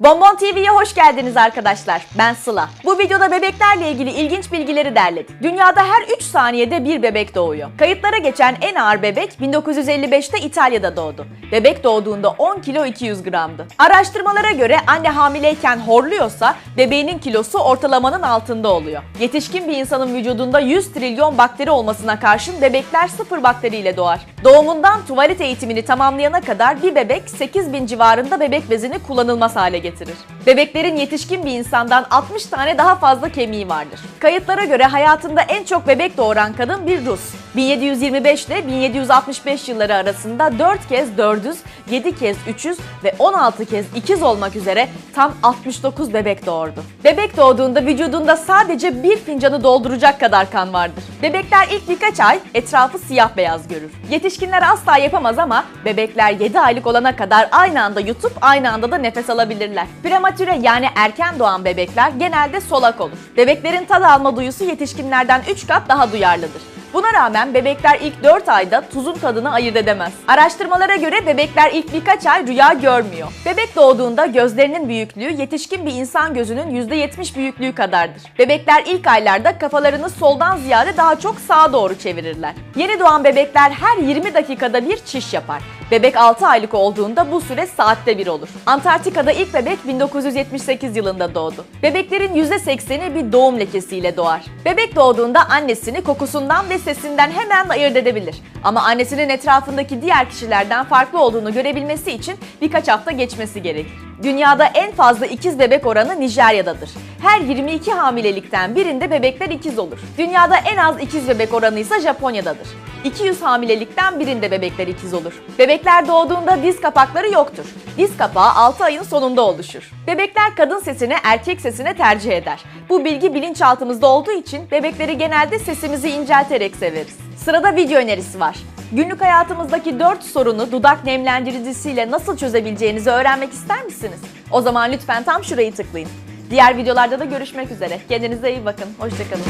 Bonbon TV'ye hoş geldiniz arkadaşlar. Ben Sıla. Bu videoda bebeklerle ilgili ilginç bilgileri derledik. Dünyada her 3 saniyede bir bebek doğuyor. Kayıtlara geçen en ağır bebek 1955'te İtalya'da doğdu. Bebek doğduğunda 10 kilo 200 gramdı. Araştırmalara göre anne hamileyken horluyorsa bebeğinin kilosu ortalamanın altında oluyor. Yetişkin bir insanın vücudunda 100 trilyon bakteri olmasına karşın bebekler sıfır bakteriyle doğar. Doğumundan tuvalet eğitimini tamamlayana kadar bir bebek 8000 civarında bebek bezini kullanılmaz hale getirir. Bebeklerin yetişkin bir insandan 60 tane daha fazla kemiği vardır. Kayıtlara göre hayatında en çok bebek doğuran kadın bir Rus. 1725 ile 1765 yılları arasında 4 kez 400, 7 kez 300 ve 16 kez ikiz olmak üzere tam 69 bebek doğurdu. Bebek doğduğunda vücudunda sadece bir fincanı dolduracak kadar kan vardır. Bebekler ilk birkaç ay etrafı siyah beyaz görür. Yetişkinler asla yapamaz ama bebekler 7 aylık olana kadar aynı anda yutup aynı anda da nefes alabilirler. Prematüre yani erken doğan bebekler genelde solak olur. Bebeklerin tad alma duyusu yetişkinlerden 3 kat daha duyarlıdır. Buna rağmen bebekler ilk 4 ayda tuzun tadını ayırt edemez. Araştırmalara göre bebekler ilk birkaç ay rüya görmüyor. Bebek doğduğunda gözlerinin büyüklüğü yetişkin bir insan gözünün %70 büyüklüğü kadardır. Bebekler ilk aylarda kafalarını soldan ziyade daha çok sağa doğru çevirirler. Yeni doğan bebekler her 20 dakikada bir çiş yapar. Bebek 6 aylık olduğunda bu süre saatte bir olur. Antarktika'da ilk bebek 1978 yılında doğdu. Bebeklerin %80'i bir doğum lekesiyle doğar. Bebek doğduğunda annesini kokusundan ve sesinden hemen ayırt edebilir. Ama annesinin etrafındaki diğer kişilerden farklı olduğunu görebilmesi için birkaç hafta geçmesi gerekir. Dünyada en fazla ikiz bebek oranı Nijerya'dadır. Her 22 hamilelikten birinde bebekler ikiz olur. Dünyada en az ikiz bebek oranı ise Japonya'dadır. 200 hamilelikten birinde bebekler ikiz olur. Bebekler doğduğunda diz kapakları yoktur. Diz kapağı 6 ayın sonunda oluşur. Bebekler kadın sesine erkek sesine tercih eder. Bu bilgi bilinçaltımızda olduğu için bebekleri genelde sesimizi incelterek severiz. Sırada video önerisi var. Günlük hayatımızdaki 4 sorunu dudak nemlendiricisiyle nasıl çözebileceğinizi öğrenmek ister misiniz? O zaman lütfen tam şurayı tıklayın. Diğer videolarda da görüşmek üzere. Kendinize iyi bakın. Hoşçakalın.